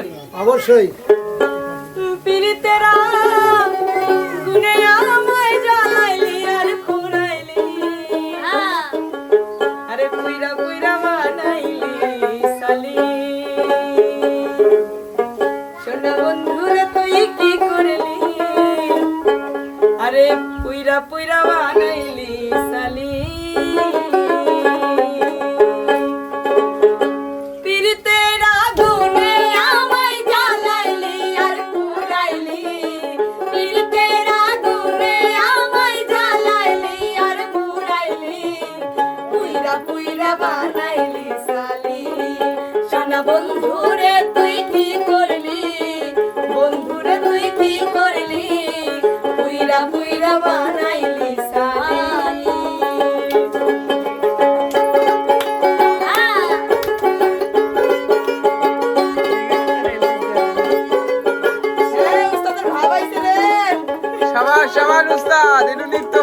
করি। অবশ্যই। পিরিতেরা গুনে আমায় জ্বালাইলি আর পুরাইলি আরে পুইরা পুইরা বানাইলি সালি। সোনা বন্ধুরে তুই কি করলি? আরে পুইরা পুইরা বানাইলি পুইরা পুইরা বানাইলি সালি সোনা বন্ধুরে তুই কি করলি? বন্ধুরে তুই কি করলি? পুইরা পুইরা বানাইলি সালি এই উস্তাদের ভাব আইছে রে। সাবাস সাবাস উস্তাদ একটু নৃত্য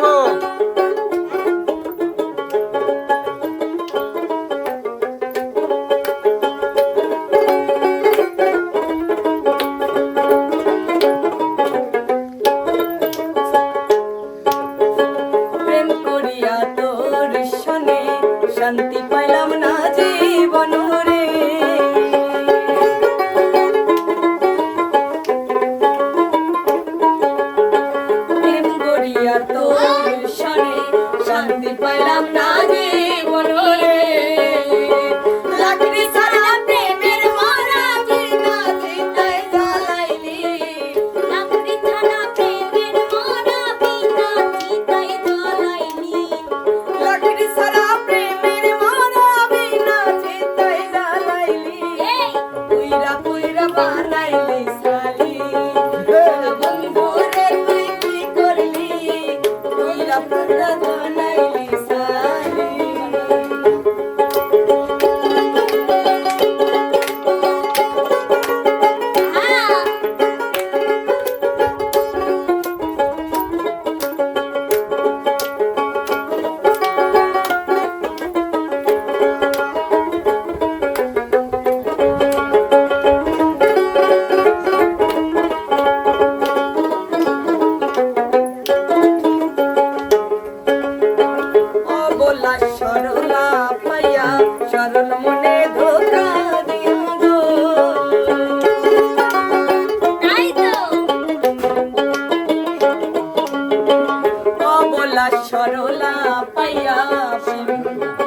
paiapim